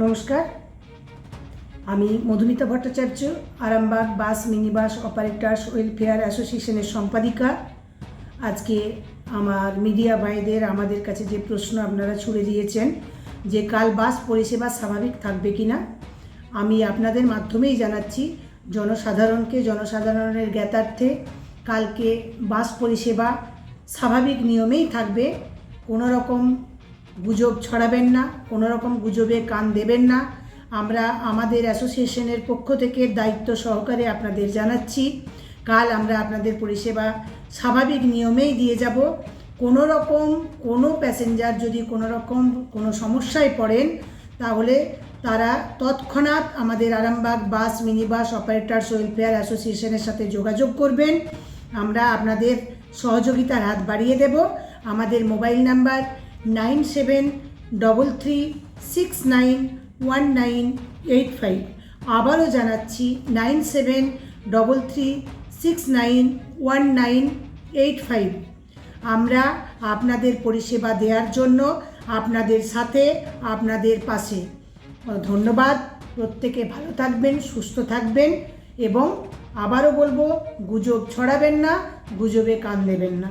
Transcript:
নমস্কার। আমি Madhumita Bhattacharya, Arambagh bus mini bus operators welfare অ্যাসোসিয়েশনের সম্পাদিকা। আজকে আমার মিডিয়া ভাইদের, আমাদের কাছে যে প্রশ্ন আপনারা ছুড়ে দিয়েছেন, যে কাল বাস পরিষেবা স্বাভাবিক থাকবে কি না আমি আপনাদের মাধ্যমেই জানাচ্ছি, জনসাধারণকে, জনসাধারণের জ্ঞাতার্থে কালকে বাস পরিষেবা স্বাভাবিক নিয়মেই থাকবে। কোনো রকম গুজব ছড়াবেন না কোনো রকম গুজবে কান দেবেন না। আমরা আমাদের অ্যাসোসিয়েশনের পক্ষ থেকে দায়িত্ব সহকারে আপনাদের জানাচ্ছি, কাল আমরা আপনাদের পরিষেবা স্বাভাবিক নিয়মেই দিয়ে যাব। কোনো রকম কোনো প্যাসেঞ্জার যদি কোনো রকম কোনো সমস্যায় পড়েন, তাহলে তারা তৎক্ষণাৎ আমাদের Arambagh bus mini bus operators welfare অ্যাসোসিয়েশনের সাথে যোগাযোগ করবেন। আমরা আপনাদের সহযোগিতার হাত বাড়িয়ে দেব। আমাদের mobile number nine seven double three six nine one nine eight five. আবারও জানাচ্ছি nine seven double three six nine one nine eight five. আমরা আপনাদের পরিষেবা দেওয়ার জন্য আপনাদের সাথে, আপনাদের পাশে। ধন্যবাদ। প্রত্যেকে ভালো থাকবেন, সুস্থ থাকবেন এবং আবারও বলব, গুজব ছড়াবেন না, গুজবে কান দেবেন না।